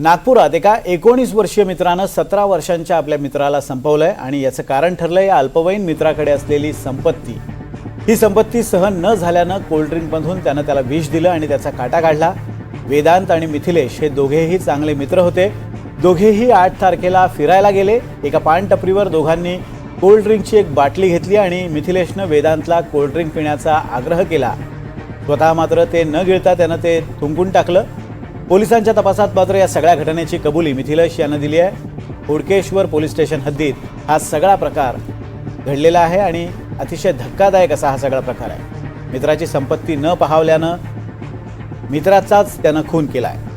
नागपुरात एका एकोणीस वर्षीय मित्रानं सतरा वर्षांच्या आपल्या मित्राला संपवलंय आणि याचं कारण ठरलं या अल्पवयीन मित्राकडे असलेली संपत्ती. ही संपत्ती सहन न झाल्यानं कोल्ड्रिंकमधून त्यानं त्याला विष दिलं आणि त्याचा काटा काढला. वेदांत आणि मिथिलेश हे दोघेही चांगले मित्र होते. दोघेही आठ तारखेला फिरायला गेले. एका पानटपरीवर दोघांनी कोल्ड्रिंकची एक बाटली घेतली आणि मिथिलेशनं वेदांतला कोल्ड्रिंक पिण्याचा आग्रह केला. स्वतः मात्र ते न गिळता त्यानं ते थुंकून टाकलं. पोलिसांच्या तपासात मात्र या सगळ्या घटनेची कबुली मिथिलेश यानं दिली आहे. हुडकेश्वर पोलीस स्टेशन हद्दीत हा सगळा प्रकार घडलेला आहे आणि अतिशय धक्कादायक असा हा सगळा प्रकार आहे. मित्राची संपत्ती न पाहावल्यानं मित्राचाच त्यानं खून केला आहे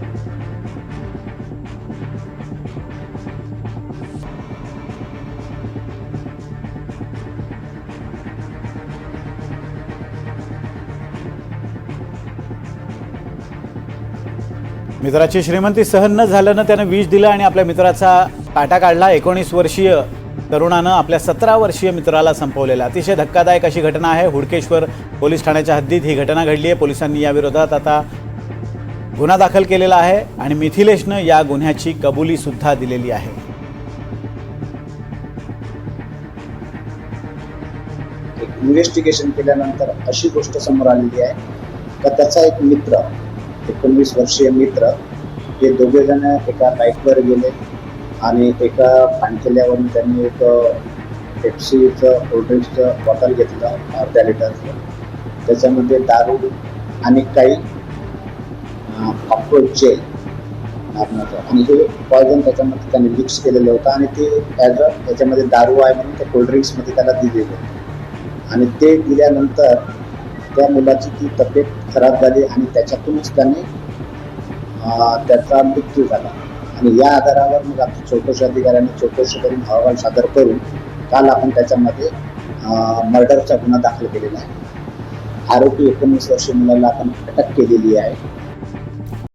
मित्राची श्रीमंती सहन न झाल्यानं त्यानं विष दिलं आणि आपल्या मित्राचा काटा काढला. एकोणीस वर्षीय तरुणानं आपल्या सतरा वर्षीय मित्राला संपवलेला. अतिशय धक्कादायक अशी घटना आहे. हुडकेश्वर पोलीस ठाण्याच्या हद्दीत ही घटना घडली आहे. पोलिसांनी याविरोधात आता गुन्हा दाखल केलेला आहे आणि मिथिलेशनं या गुन्ह्याची कबुली सुद्धा दिलेली आहे. इन्व्हेस्टिगेशन केल्यानंतर अशी गोष्ट समोर आलेली आहे का त्याचा एक मित्र एकोणवीस वर्षीय मित्र हे दोघे जण एका बाईकवर गेले आणि एका पाणकेल्यावरून त्यांनी एक पेप्सीचं कोल्ड्रिंक्सचं बॉटल घेतलं अर्ध्या लिटरचं. त्याच्यामध्ये दारू आणि काही कॉकरोच जेल मारण्याचं. आणि हे पॉयझन त्याच्यामध्ये त्यांनी मिक्स केलेलं होतं आणि ते ॲज अ त्याच्यामध्ये दारू आहे म्हणून त्या कोल्ड्रिंक्समध्ये त्याला दिलेलं आणि ते दिल्यानंतर त्या मुलाची ती तब्येत खराब झाली आणि त्याच्यातूनच त्याने त्याचा मृत्यू झाला. आणि या आधारावर मग आमच्या चौकशी अधिकाऱ्यांनी चौकशी करून अहवाल सादर करून काल आपण त्याच्यामध्ये मर्डरचा गुन्हा दाखल केलेला आहे. आरोपी एकोणीस वर्षी मुलाला आपण अटक केलेली आहे.